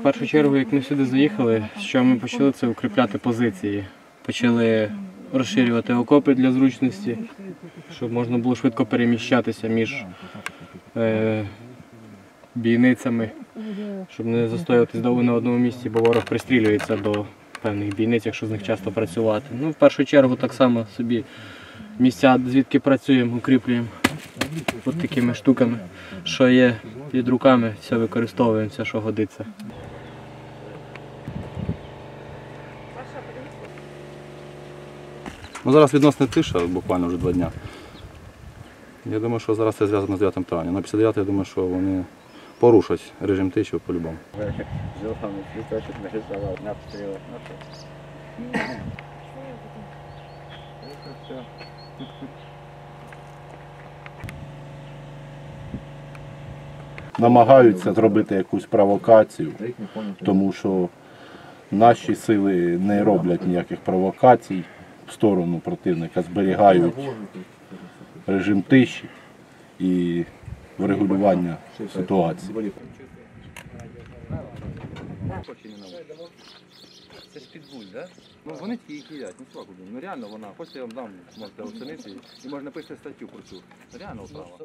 В першу чергу, як ми сюди заїхали, що ми почали це укріпляти позиції. Почали розширювати окопи для зручності, щоб можна було швидко переміщатися між е, бійницями, щоб не застоюватись довго на одному місці, бо ворог пристрілюється до певних бійниць, якщо з них часто працювати. Ну, В першу чергу так само собі місця, звідки працюємо, укріплюємо от такими штуками, що є під руками, все використовуємо, все, що годиться. Ну, зараз відносна тиша, буквально вже два дня. Я думаю, що зараз це зв'язано з 9 травня. На 59 я думаю, що вони порушать режим тиші по-любому. Зелений світочок нарисував на. Ну намагаються зробити якусь провокацію, тому що наші сили не роблять ніяких провокацій в сторону противника, зберігають режим тиші і врегулювання ситуації. Це ж підбуль, так? Ну вони ті їх ну слава Ну реально вона, хочете я вам дам, можете оцінити, і можна писати статтю про цю. Реально вправа.